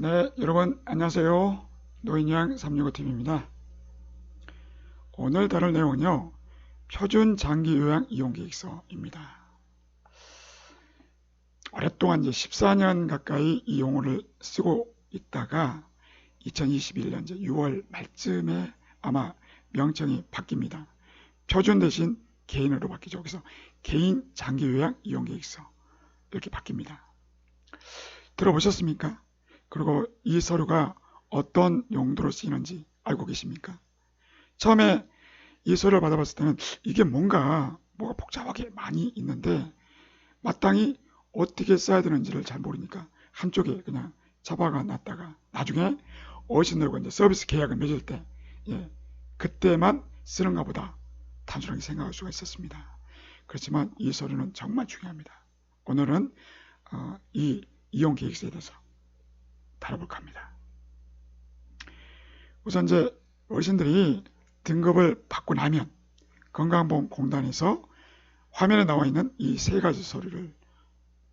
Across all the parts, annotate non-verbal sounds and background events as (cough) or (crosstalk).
네, 여러분 안녕하세요. 노인양 365TV입니다. 오늘 다룰 내용은요. 표준 장기 요양 이용 계획서입니다. 오랫동안 이제 14년 가까이 이 용어를 쓰고 있다가 2021년 이제 6월 말쯤에 아마 명칭이 바뀝니다. 표준 대신 개인으로 바뀌죠. 그래서 개인 장기 요양 이용 계획서 이렇게 바뀝니다. 들어보셨습니까? 그리고 이 서류가 어떤 용도로 쓰이는지 알고 계십니까? 처음에 이 서류를 받아봤을 때는 이게 뭔가 뭐가 복잡하게 많이 있는데 마땅히 어떻게 써야 되는지를 잘 모르니까 한쪽에 그냥 잡아가 놨다가 나중에 어르신들과 이제 서비스 계약을 맺을 때 예, 그때만 쓰는가 보다 단순하게 생각할 수가 있었습니다. 그렇지만 이 서류는 정말 중요합니다. 오늘은 어, 이 이용 계획서에 대해서 다뤄볼까 합니다. 우선 이제 어르신들이 등급을 받고 나면 건강보험공단에서 화면에 나와 있는 이 세 가지 서류를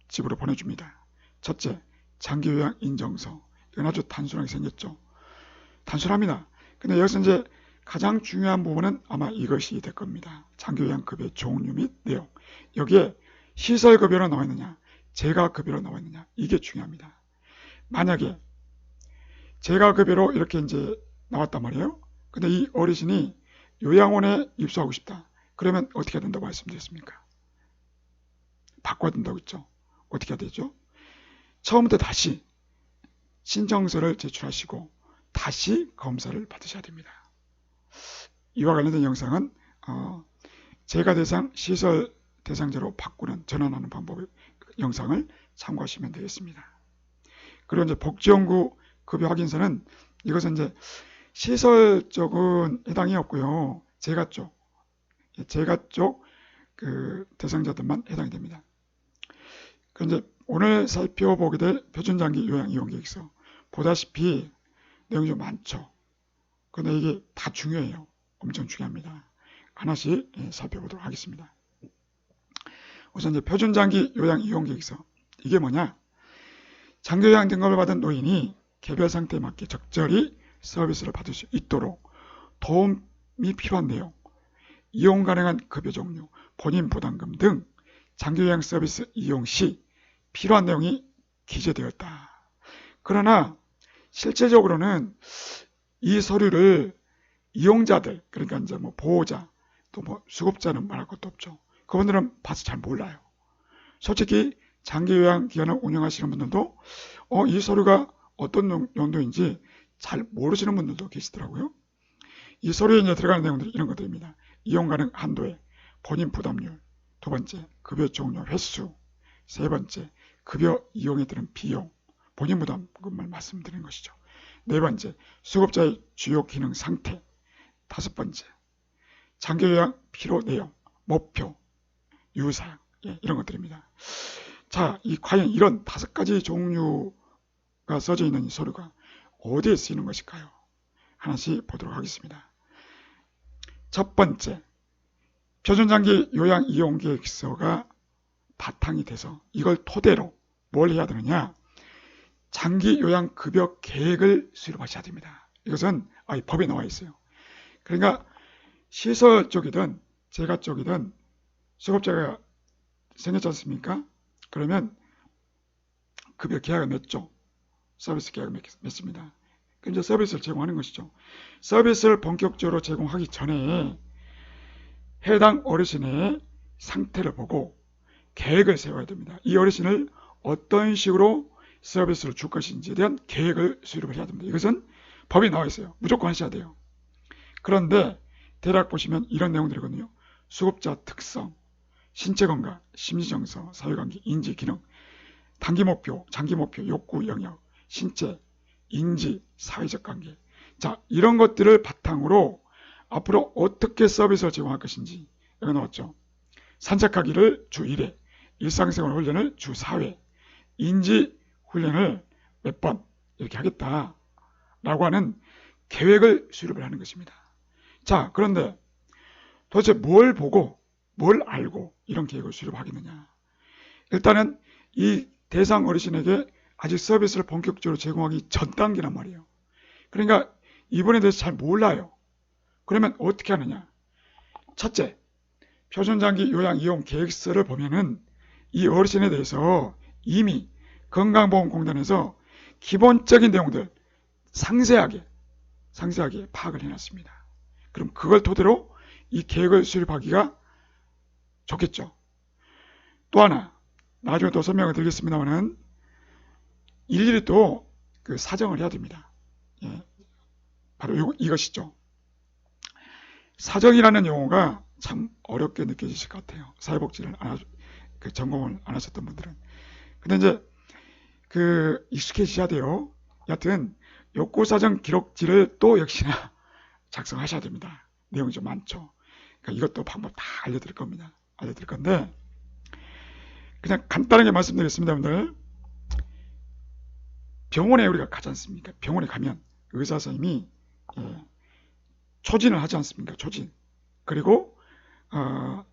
집으로 보내줍니다. 첫째, 장기요양 인정서. 이건 아주 단순하게 생겼죠. 단순합니다. 근데 여기서 이제 가장 중요한 부분은 아마 이것이 될 겁니다. 장기요양급의 종류 및 내용. 여기에 시설급여로 나와 있느냐, 재가급여로 나와 있느냐, 이게 중요합니다. 만약에 재가급여로 이렇게 이제 나왔단 말이에요. 근데 이 어르신이 요양원에 입소하고 싶다. 그러면 어떻게 된다고 말씀드렸습니까? 바꿔야 된다고 했죠. 어떻게 해야 되죠? 처음부터 다시 신청서를 제출하시고 다시 검사를 받으셔야 됩니다. 이와 관련된 영상은 어, 제가 대상 시설 대상자로 바꾸는 전환하는 방법 영상을 참고하시면 되겠습니다. 그리고 이제 복지연구 급여 확인서는 이것은 이제 시설 쪽은 해당이 없고요. 재가 쪽, 재가 쪽 그 대상자들만 해당이 됩니다. 그 이제 오늘 살펴보게 될 표준장기 요양 이용 계획서 보다시피 내용이 좀 많죠. 근데 이게 다 중요해요. 엄청 중요합니다. 하나씩 예, 살펴보도록 하겠습니다. 우선 이제 표준장기 요양 이용 계획서 이게 뭐냐? 장기요양 등급을 받은 노인이 개별 상태에 맞게 적절히 서비스를 받을 수 있도록 도움이 필요한 내용, 이용 가능한 급여 종류, 본인 부담금 등 장기요양 서비스 이용 시 필요한 내용이 기재되었다. 그러나 실제적으로는 이 서류를 이용자들, 그러니까 이제 뭐 보호자, 또 뭐 수급자는 말할 것도 없죠. 그분들은 봐서 잘 몰라요. 솔직히 장기 요양 기관을 운영하시는 분들도 어, 이 서류가 어떤 용도인지 잘 모르시는 분들도 계시더라고요. 이 서류에 이제 들어가는 내용들이 이런 것들입니다. 이용 가능 한도에 본인 부담률, 두 번째 급여 종료 횟수, 세 번째 급여 이용에 드는 비용, 본인 부담금을 말씀드리는 것이죠. 네 번째 수급자의 주요 기능 상태, 다섯 번째 장기 요양 필요 내용, 목표, 유사항 예, 이런 것들입니다. 자, 이 과연 이런 다섯 가지 종류가 써져 있는 이 서류가 어디에 쓰이는 것일까요? 하나씩 보도록 하겠습니다. 첫 번째, 표준장기 요양 이용 계획서가 바탕이 돼서 이걸 토대로 뭘 해야 되느냐? 장기 요양 급여 계획을 수립하셔야 됩니다. 이것은 아, 법에 나와 있어요. 그러니까 시설 쪽이든 재가 쪽이든 수급자가 생겼지 않습니까? 그러면 급여 계약을 맺죠. 서비스 계약을 맺습니다. 이제 서비스를 제공하는 것이죠. 서비스를 본격적으로 제공하기 전에 해당 어르신의 상태를 보고 계획을 세워야 됩니다. 이 어르신을 어떤 식으로 서비스를 줄 것인지에 대한 계획을 수립을 해야 됩니다. 이것은 법에 나와 있어요. 무조건 하셔야 돼요. 그런데 대략 보시면 이런 내용들이거든요. 수급자 특성, 신체 건강, 심리 정서, 사회 관계, 인지 기능, 단기 목표, 장기 목표, 욕구 영역, 신체, 인지, 사회적 관계. 자, 이런 것들을 바탕으로 앞으로 어떻게 서비스를 제공할 것인지 여기 나왔죠. 산책하기를 주 1회, 일상생활 훈련을 주 4회, 인지 훈련을 몇 번 이렇게 하겠다라고 하는 계획을 수립을 하는 것입니다. 자, 그런데 도대체 뭘 보고 뭘 알고 이런 계획을 수립하겠느냐. 일단은 이 대상 어르신에게 아직 서비스를 본격적으로 제공하기 전 단계란 말이에요. 그러니까 이번에 대해서 잘 몰라요. 그러면 어떻게 하느냐? 첫째, 표준장기 요양 이용 계획서를 보면은 이 어르신에 대해서 이미 건강보험공단에서 기본적인 내용들 상세하게 상세하게 파악을 해놨습니다. 그럼 그걸 토대로 이 계획을 수립하기가 좋겠죠. 또 하나 나중에 또 설명을 드리겠습니다만은 일일이 또 그 사정을 해야 됩니다. 예, 바로 요, 이것이죠. 사정이라는 용어가 참 어렵게 느껴지실 것 같아요. 사회복지를 안 하, 그 전공을 안 하셨던 분들은. 근데 이제 그 익숙해지셔야 돼요. 여하튼 욕구사정 기록지를 또 역시나 (laughs) 작성하셔야 됩니다. 내용이 좀 많죠. 그러니까 이것도 방법 다 알려드릴 겁니다. 알려드릴 건데 그냥 간단하게 말씀드리겠습니다, 여러분들. 병원에 우리가 가지 않습니까? 병원에 가면 의사 선생님이 예, 초진을 하지 않습니까? 초진. 그리고 어,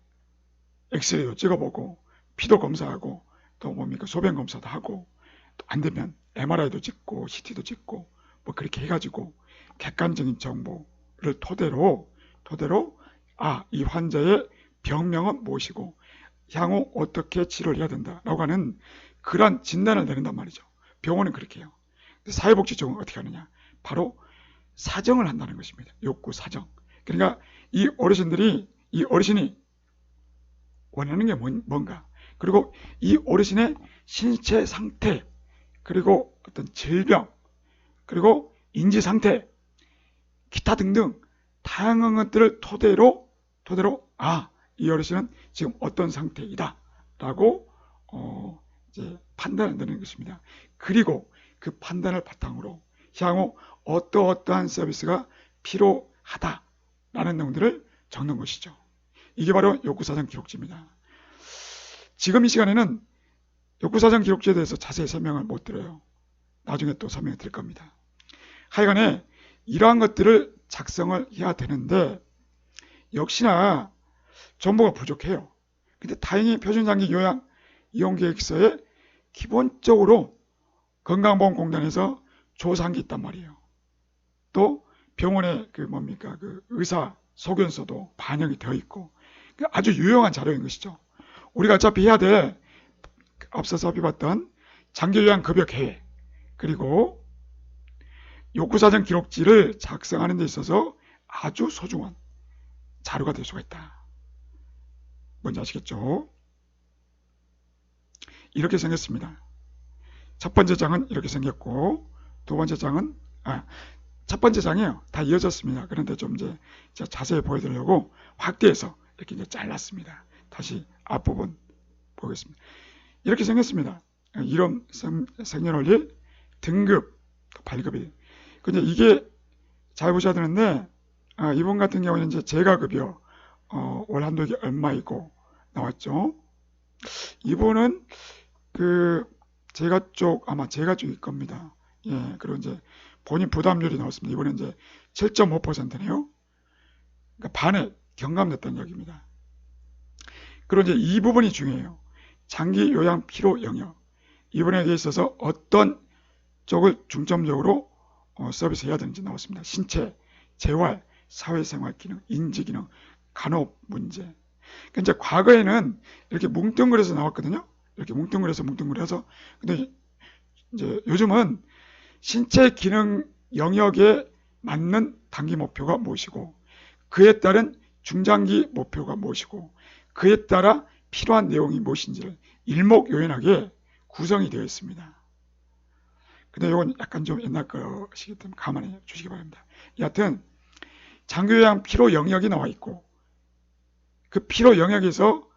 엑스레이도 찍어보고 피도 검사하고 또 뭡니까 소변 검사도 하고 또 안 되면 MRI도 찍고 CT도 찍고 뭐 그렇게 해가지고 객관적인 정보를 토대로 토대로 아 이 환자의 병명은 무엇이고 향후 어떻게 치료를 해야 된다라고 하는 그런 진단을 내린단 말이죠. 병원은 그렇게 해요. 사회복지 쪽은 어떻게 하느냐? 바로 사정을 한다는 것입니다. 욕구 사정. 그러니까 이 어르신들이 이 어르신이 원하는 게 뭔가 그리고 이 어르신의 신체 상태 그리고 어떤 질병 그리고 인지 상태 기타 등등 다양한 것들을 토대로 토대로 아 이 어르신은 지금 어떤 상태이다 라고 어 이제 판단을 내는 것입니다. 그리고 그 판단을 바탕으로 향후 어떠어떠한 서비스가 필요하다라는 내용들을 적는 것이죠. 이게 바로 욕구사정 기록지입니다. 지금 이 시간에는 욕구사정 기록지에 대해서 자세히 설명을 못 드려요. 나중에 또 설명을 드릴 겁니다. 하여간에 이러한 것들을 작성을 해야 되는데 역시나 정보가 부족해요. 근데 다행히 표준장기 요양 이용계획서에 기본적으로 건강보험공단에서 조사한 게 있단 말이에요. 또 병원의 그 뭡니까 그 의사 소견서도 반영이 되어 있고 그 아주 유용한 자료인 것이죠. 우리가 어차피 해야 될 앞서서 비봤던 장기요양 급여 계획 그리고 욕구사정 기록지를 작성하는 데 있어서 아주 소중한 자료가 될 수가 있다. 뭔지 아시겠죠? 이렇게 생겼습니다. 첫 번째 장은 이렇게 생겼고 두 번째 장은 아, 첫 번째 장이에요. 다 이어졌습니다. 그런데 좀 이제 자세히 보여드리려고 확대해서 이렇게 이제 잘랐습니다. 다시 앞부분 보겠습니다. 이렇게 생겼습니다. 이름 생, 생년월일 등급 발급일. 근데 이게 잘 보셔야 되는데 아, 이번 같은 경우는 이제 재가급여 어, 월 한도액이 얼마이고 나왔죠. 이분은 그 제가 쪽 아마 제가 쪽일 겁니다. 예, 그리고 이제 본인 부담률이 나왔습니다. 이번에 이제 7.5%네요. 그러니까 반에 경감됐다는 얘기입니다. 그리고 이제 이 부분이 중요해요. 장기 요양 피로 영역. 이분에게 있어서 어떤 쪽을 중점적으로 어, 서비스 해야 되는지 나왔습니다. 신체, 재활, 사회생활 기능, 인지 기능, 간호 문제. 그러니까 과거에는 이렇게 뭉뚱그려서 나왔거든요. 이렇게 뭉뚱그려서 뭉뚱그려서. 근데 이제 요즘은 신체 기능 영역에 맞는 단기 목표가 무엇이고 그에 따른 중장기 목표가 무엇이고 그에 따라 필요한 내용이 무엇인지를 일목요연하게 구성이 되어 있습니다. 근데 이건 약간 좀 옛날 것이기 때문에 가만히 주시기 바랍니다. 여하튼 장교양 피로 영역이 나와 있고 그 피로 영역에서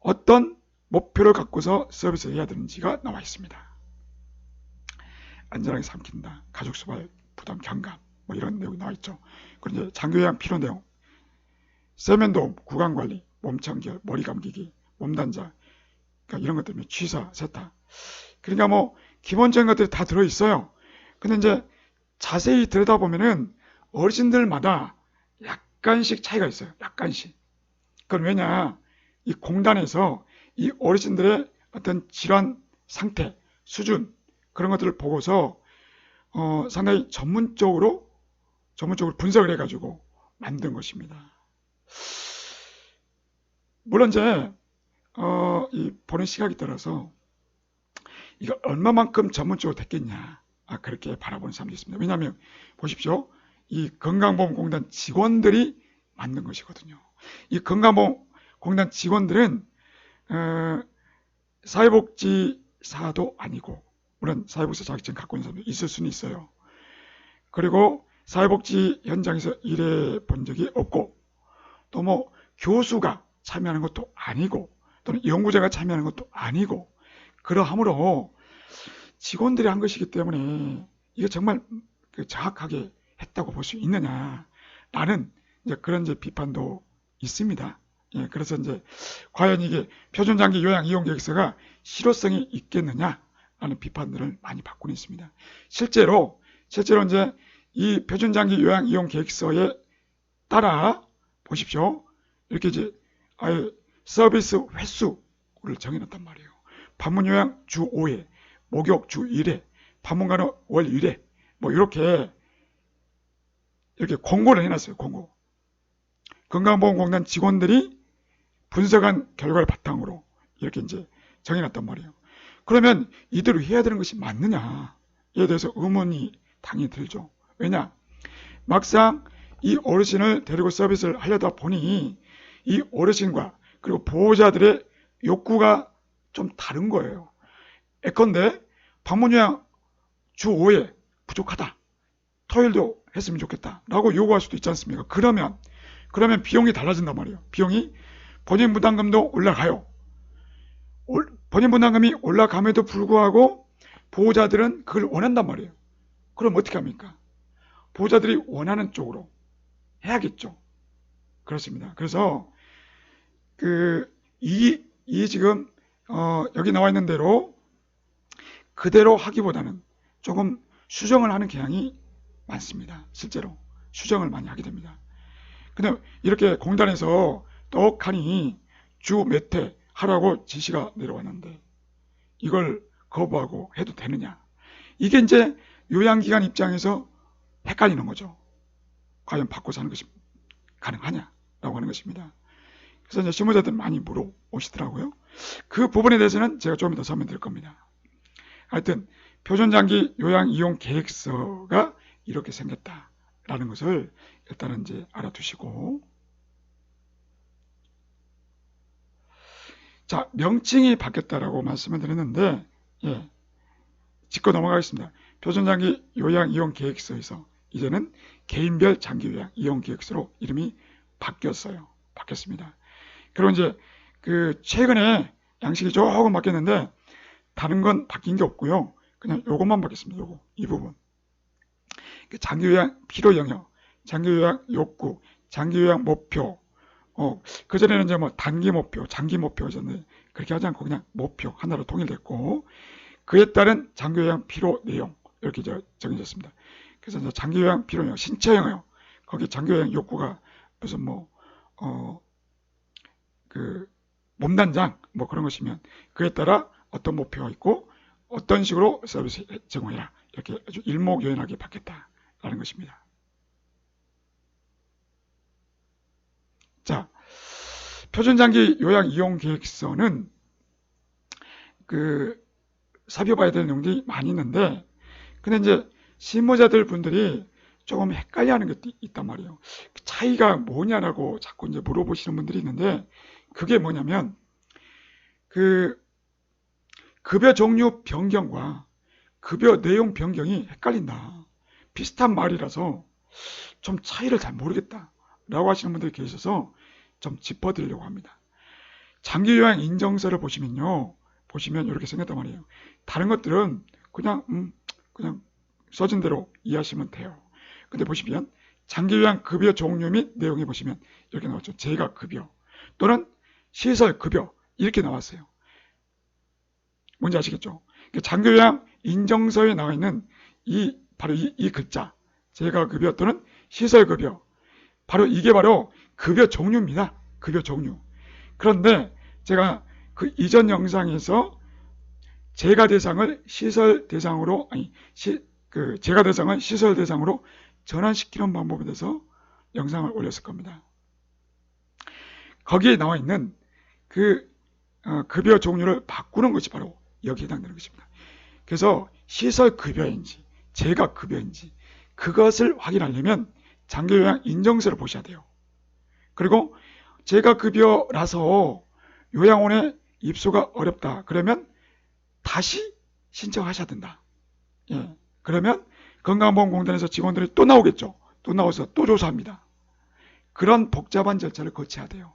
어떤 목표를 갖고서 서비스를 해야 되는지가 나와 있습니다. 안전하게 삼킨다, 가족 수발, 부담 경감 뭐 이런 내용이 나와 있죠. 그리고 이제 장교양 피로 내용, 세면도움, 구강관리, 몸청결, 머리 감기기, 몸단자 그러니까 이런 것들, 취사, 세타 그러니까 뭐 기본적인 것들이 다 들어있어요. 근데 이제 자세히 들여다보면은 어르신들마다 약간씩 차이가 있어요. 약간씩. 그건 왜냐? 이 공단에서 이 어르신들의 어떤 질환 상태, 수준, 그런 것들을 보고서 어, 상당히 전문적으로 전문적으로 분석을 해가지고 만든 것입니다. 물론 이제 어, 이 보는 시각에 따라서 이거 얼마만큼 전문적으로 됐겠냐 아, 그렇게 바라보는 사람도 있습니다. 왜냐하면 보십시오. 이 건강보험공단 직원들이 만든 것이거든요. 이 건강보험공단 직원들은 어, 사회복지사도 아니고 물론 사회복지사 자격증 갖고 있는 사람도 있을 수는 있어요. 그리고 사회복지 현장에서 일해 본 적이 없고 또 뭐 교수가 참여하는 것도 아니고 또는 연구자가 참여하는 것도 아니고 그러하므로 직원들이 한 것이기 때문에 이게 정말 그 정확하게 했다고 볼 수 있느냐라는 이제 그런 이제 비판도 있습니다. 예, 그래서 이제 과연 이게 표준장기 요양 이용 계획서가 실효성이 있겠느냐 라는 비판들을 많이 받고는 있습니다. 실제로 실제로 이제 이 표준장기 요양 이용 계획서에 따라 보십시오. 이렇게 이제 아예 서비스 횟수를 정해놨단 말이에요. 방문 요양 주 5회, 목욕 주 1회, 방문 간호 월 1회, 뭐 이렇게 이렇게 공고를 해놨어요. 공고. 건강보험공단 직원들이 분석한 결과를 바탕으로 이렇게 이제 정해놨단 말이에요. 그러면 이대로 해야 되는 것이 맞느냐에 대해서 의문이 당연히 들죠. 왜냐? 막상 이 어르신을 데리고 서비스를 하려다 보니 이 어르신과 그리고 보호자들의 욕구가 좀 다른 거예요. 예컨대 방문요양 주 5회 부족하다. 토요일도 했으면 좋겠다. 라고 요구할 수도 있지 않습니까? 그러면 그러면 비용이 달라진단 말이에요. 비용이 본인 부담금도 올라가요. 본인 부담금이 올라감에도 불구하고 보호자들은 그걸 원한단 말이에요. 그럼 어떻게 합니까? 보호자들이 원하는 쪽으로 해야겠죠. 그렇습니다. 그래서 그 이 이 지금 어 여기 나와 있는 대로 그대로 하기보다는 조금 수정을 하는 경향이 많습니다. 실제로 수정을 많이 하게 됩니다. 근데 이렇게 공단에서 떡하니 주 몇 회 하라고 지시가 내려왔는데 이걸 거부하고 해도 되느냐? 이게 이제 요양기관 입장에서 헷갈리는 거죠. 과연 받고 사는 것이 가능하냐라고 하는 것입니다. 그래서 이제 실무자들 많이 물어오시더라고요. 그 부분에 대해서는 제가 조금 더 설명드릴 겁니다. 하여튼 표준장기 요양 이용 계획서가 이렇게 생겼다 라는 것을 일단은 이제 알아두시고 자 명칭이 바뀌었다라고 말씀을 드렸는데 예, 짚고 넘어가겠습니다. 표준장기 요양 이용 계획서에서 이제는 개인별 장기 요양 이용 계획서로 이름이 바뀌었어요. 바뀌었습니다. 그리고 이제 그 최근에 양식이 조금 바뀌었는데 다른 건 바뀐 게 없고요. 그냥 요것만 바뀌었습니다. 요거 이 부분. 그 장기 요양 필요 영역, 장기 요양 욕구, 장기 요양 목표. 어, 그전에는 이제 뭐 단기 목표, 장기 목표였는데 그렇게 하지 않고 그냥 목표 하나로 통일됐고 그에 따른 장기 요양 필요 내용 이렇게 이제 정해졌습니다. 그래서 이제 장기 요양 필요 영역, 신체 영역 거기 장기 요양 욕구가 무슨 뭐 어, 그 몸단장 뭐 그런 것이면 그에 따라 어떤 목표가 있고 어떤 식으로 서비스 제공해라. 이렇게 아주 일목요연하게 받겠다 라는 것입니다. 자, 표준장기 요양 이용 계획서는 그 살펴봐야 될 내용들이 많이 있는데 근데 이제 실무자들 분들이 조금 헷갈려하는 것도 있단 말이에요. 그 차이가 뭐냐라고 자꾸 이제 물어보시는 분들이 있는데 그게 뭐냐면 그 급여 종류 변경과 급여 내용 변경이 헷갈린다. 비슷한 말이라서 좀 차이를 잘 모르겠다. 라고 하시는 분들이 계셔서 좀 짚어드리려고 합니다. 장기 요양 인정서를 보시면요. 보시면 이렇게 생겼단 말이에요. 다른 것들은 그냥, 음, 그냥 써진 대로 이해하시면 돼요. 근데 보시면 장기 요양 급여 종류 및 내용에 보시면 이렇게 나왔죠. 재가 급여 또는 시설 급여 이렇게 나왔어요. 뭔지 아시겠죠? 그 장교양 인정서에 나와 있는 이 바로 이, 이 글자 재가 급여 또는 시설 급여 바로 이게 바로 급여 종류입니다. 급여 종류. 그런데 제가 그 이전 영상에서 재가 대상을 시설 대상으로 아니 시, 그 재가 대상을 시설 대상으로 전환시키는 방법에 대해서 영상을 올렸을 겁니다. 거기에 나와 있는 그 어, 급여 종류를 바꾸는 것이 바로 여기에 해당되는 것입니다. 그래서 시설 급여인지 재가 급여인지 그것을 확인하려면 장기요양 인정서를 보셔야 돼요. 그리고 재가 급여라서 요양원에 입소가 어렵다. 그러면 다시 신청하셔야 된다. 예. 그러면 건강보험공단에서 직원들이 또 나오겠죠. 또 나와서 또 조사합니다. 그런 복잡한 절차를 거쳐야 돼요.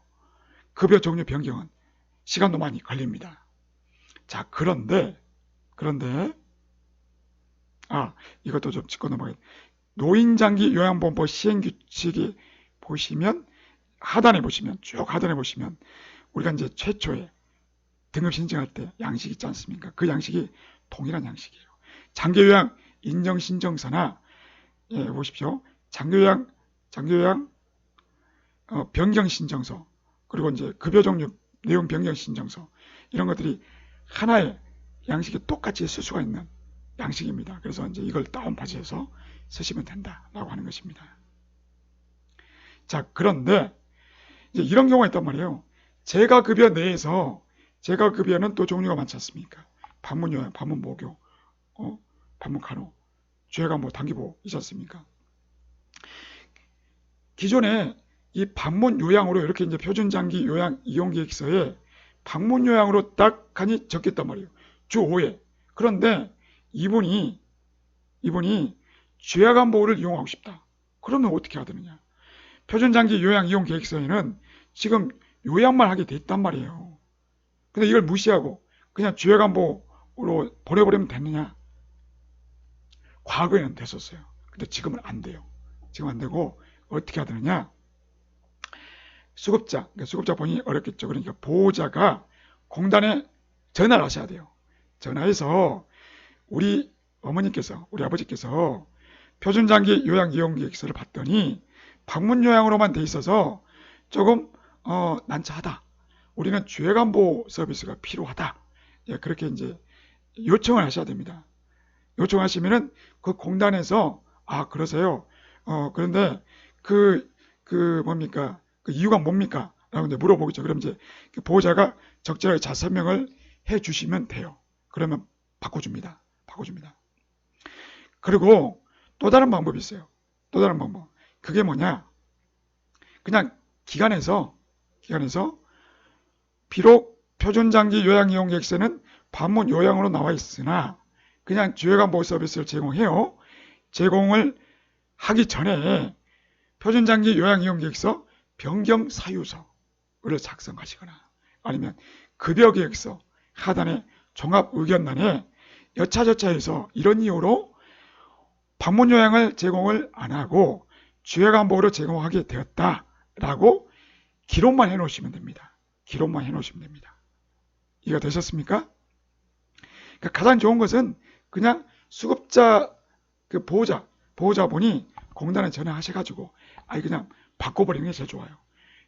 급여 종류 변경은 시간도 많이 걸립니다. 자, 그런데, 그런데, 아, 이것도 좀 짚고 넘어가야 돼. 노인장기 요양보험법 시행규칙이 보시면, 하단에 보시면, 쭉 하단에 보시면, 우리가 이제 최초에 등급 신청할 때 양식이 있지 않습니까? 그 양식이 동일한 양식이에요. 장기요양 인정 신청서나, 예, 보십시오. 장기요양, 장기요양, 어, 변경 신청서, 그리고 이제 급여 종류 내용 변경 신청서 이런 것들이 하나의 양식이 똑같이 쓸 수가 있는 양식입니다. 그래서 이제 이걸 다운받아서 쓰시면 된다라고 하는 것입니다. 자, 그런데 이제 이런 경우가 있단 말이에요. 재가 급여 내에서 재가 급여는 또 종류가 많지 않습니까? 반문 요양, 반문 모교, 어, 반문 간호, 죄가 뭐 단기보 있지 않습니까? 기존에 이 방문 요양으로 이렇게 이제 표준 장기 요양 이용 계획서에 방문 요양으로 딱 하니 적겠단 말이에요. 주 5회. 그런데 이분이 이분이 죄악안 보호를 이용하고 싶다. 그러면 어떻게 해야 되느냐? 표준 장기 요양 이용 계획서에는 지금 요양만 하게 돼 있단 말이에요. 근데 이걸 무시하고 그냥 죄악안 보호로 보내버리면 되느냐? 과거에는 됐었어요. 근데 지금은 안 돼요. 지금 안 되고 어떻게 되느냐? 수급자, 그러니까 수급자 본인이 어렵겠죠. 그러니까 보호자가 공단에 전화를 하셔야 돼요. 전화해서 우리 어머니께서, 우리 아버지께서 표준장기 요양 이용 계획서를 봤더니 방문 요양으로만 돼 있어서 조금 어, 난처하다. 우리는 주해관보 서비스가 필요하다. 예, 그렇게 이제 요청을 하셔야 됩니다. 요청하시면은 그 공단에서 아 그러세요. 어 그런데 그그 뭡니까 그 이유가 뭡니까? 라고 이제 물어보겠죠. 그럼 이제 그 보호자가 적절하게 잘 설명을 해 주시면 돼요. 그러면 바꿔줍니다. 바꿔줍니다. 그리고 또 다른 방법이 있어요. 또 다른 방법. 그게 뭐냐? 그냥 기관에서, 기관에서 비록 표준장기 요양 이용 객세는 반문 요양으로 나와 있으나 그냥 주요관 보호 서비스를 제공해요. 제공을 하기 전에 표준장기 요양 이용 객서 변경 사유서를 작성하시거나 아니면 급여 계획서 하단에 종합 의견란에 여차저차해서 이런 이유로 방문 요양을 제공을 안 하고 주해관보호를 제공하게 되었다라고 기록만 해놓으시면 됩니다. 기록만 해놓으시면 됩니다. 이해가 되셨습니까? 그러니까 가장 좋은 것은 그냥 수급자 그 보호자 보호자분이 공단에 전화하셔가지고 아니 그냥 바꿔버리는 게 제일 좋아요.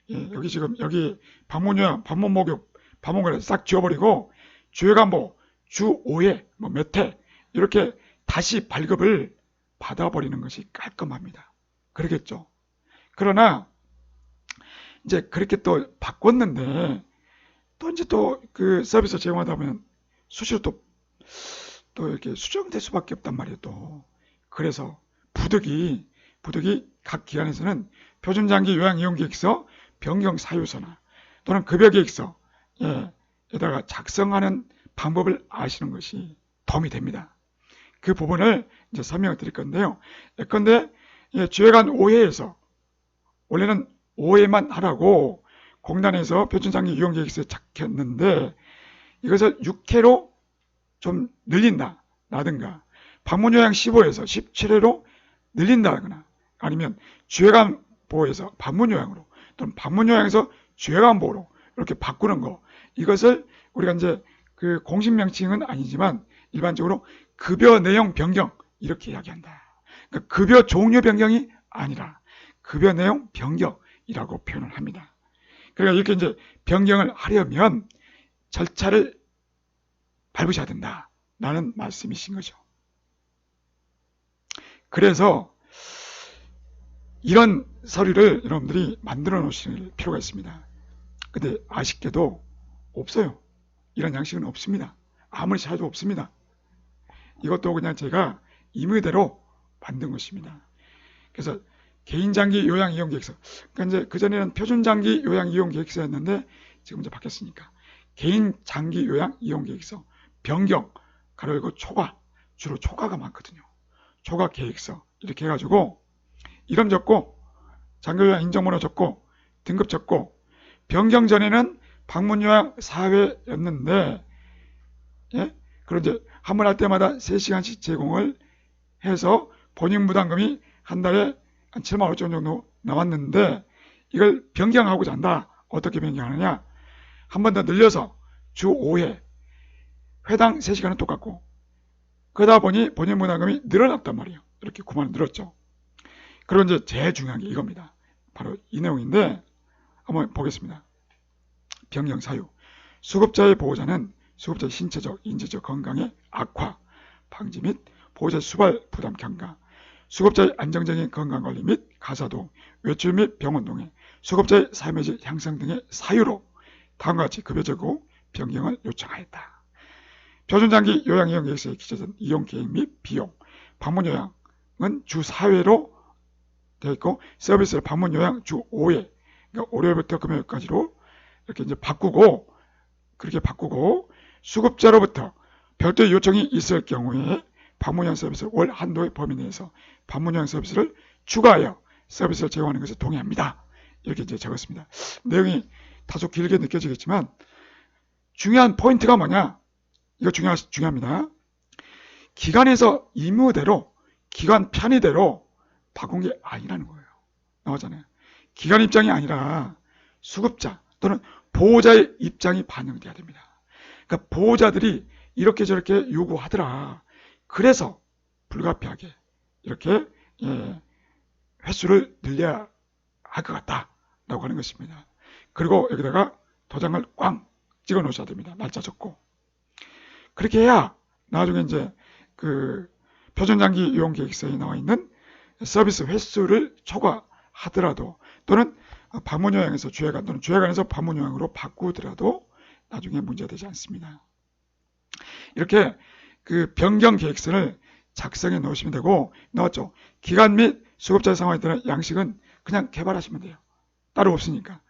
예, 여기 지금 여기 방문 요양, 방문 목욕, 방문거래 싹 지워버리고 주회관보 주 5회 뭐 몇 회 이렇게 다시 발급을 받아버리는 것이 깔끔합니다. 그러겠죠. 그러나 이제 그렇게 또 바꿨는데 또 이제 또 그 서비스 제공하다 보면 수시로 또, 또 이렇게 수정될 수밖에 없단 말이에요 또. 그래서 부득이 부득이 각 기관에서는 표준장기 요양이용계획서 변경 사유서나 또는 급여계획서 예, 에다가 작성하는 방법을 아시는 것이 도움이 됩니다. 그 부분을 이제 설명을 드릴 건데요. 예컨대 예, 주회관 5회에서 원래는 5회만 하라고 공단에서 표준장기 이용계획서에 적혔는데 이것을 6회로 좀 늘린다 라든가 방문요양 15회에서 17회로 늘린다거나 아니면 주회관 보호에서 방문요양으로 또는 방문요양에서 주회관 보호로 이렇게 바꾸는 거 이것을 우리가 이제 그 공식 명칭은 아니지만 일반적으로 급여 내용 변경 이렇게 이야기한다. 그러니까 급여 종류 변경이 아니라 급여 내용 변경이라고 표현을 합니다. 그러니까 이렇게 이제 변경을 하려면 절차를 밟으셔야 된다. 라는 말씀이신 거죠. 그래서 이런 서류를 여러분들이 만들어 놓으실 필요가 있습니다. 근데 아쉽게도 없어요. 이런 양식은 없습니다. 아무리 찾아도 없습니다. 이것도 그냥 제가 임의대로 만든 것입니다. 그래서 개인장기 요양 이용 계획서. 그러니까 이제 그전에는 표준장기 요양 이용 계획서였는데 지금 이제 바뀌었으니까 개인장기 요양 이용 계획서 변경 가로 열고 초과 주로 초과가 많거든요. 초과 계획서 이렇게 해가지고 이름 적고 장교요양 인정번호 적고 등급 적고 변경 전에는 방문요양 4회였는데 예? 그런 이제 한번 할 때마다 3시간씩 제공을 해서 본인 부담금이 한 달에 한 7만 5천 정도 나왔는데 이걸 변경하고자 한다. 어떻게 변경하느냐? 한 번 더 늘려서 주 5회 회당 3시간은 똑같고 그러다 보니 본인 부담금이 늘어났단 말이에요. 이렇게 9만 원 늘었죠. 그리고 이제 제일 중요한 게 이겁니다. 바로 이 내용인데 한번 보겠습니다. 변경 사유. 수급자의 보호자는 수급자의 신체적, 인지적 건강의 악화, 방지 및 보호자 수발 부담 경과, 수급자의 안정적인 건강관리 및 가사도, 외출 및 병원 동행, 수급자의 삶의 질 향상 등의 사유로 다음과 같이 급여제고 변경을 요청하였다. 표준장기 요양이용 계획서에 기재된 이용 계획 및 비용, 방문 요양은 주 4회로 되어 있고 서비스를 방문 요양 주 5회, 그러니까 월요일부터 금요일까지로 이렇게 이제 바꾸고 그렇게 바꾸고 수급자로부터 별도의 요청이 있을 경우에 방문형 서비스 월 한도의 범위 내에서 방문형 서비스를 추가하여 서비스를 제공하는 것을 동의합니다. 이렇게 이제 적었습니다. 내용이 다소 길게 느껴지겠지만 중요한 포인트가 뭐냐? 이거 중요, 중요합니다. 기관에서 임무대로 기관 편의대로 바꾼 게 아니라는 거예요. 나오잖아요. 기관 입장이 아니라 수급자 또는 보호자의 입장이 반영돼야 됩니다. 그러니까 보호자들이 이렇게 저렇게 요구하더라. 그래서 불가피하게 이렇게 예, 횟수를 늘려야 할 것 같다라고 하는 것입니다. 그리고 여기다가 도장을 꽝 찍어 놓으셔야 됩니다. 날짜 적고 그렇게 해야 나중에 이제 그 표준장기 이용 계획서에 나와 있는 서비스 횟수를 초과하더라도 또는 방문요양에서 주회관 또는 주회관에서 방문요양으로 바꾸더라도 나중에 문제되지 않습니다. 이렇게 그 변경 계획서를 작성해 놓으시면 되고 나왔죠. 기간 및 수급자 상황에 따른 양식은 그냥 개발하시면 돼요. 따로 없으니까.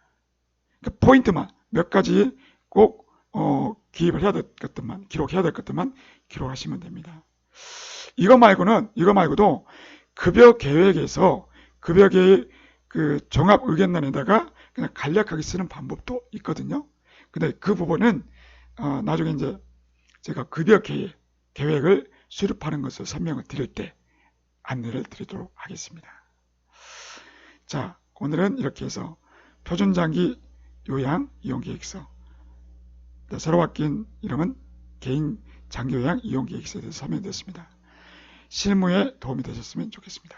그러니까 포인트만 몇 가지 꼭 어, 기입을 해야 될 것들만 기록해야 될 것들만 기록하시면 됩니다. 이거 말고는 이거 말고도 급여 계획에서 급여 계획 그 종합 의견란에다가 그냥 간략하게 쓰는 방법도 있거든요. 근데 그 부분은 어, 나중에 이제 제가 급여 계획, 계획을 수립하는 것을 설명을 드릴 때 안내를 드리도록 하겠습니다. 자, 오늘은 이렇게 해서 표준장기 요양 이용계획서 네, 새로 바뀐 이름은 개인 장기 요양 이용계획서에 대해서 설명드렸습니다. 실무에 도움이 되셨으면 좋겠습니다.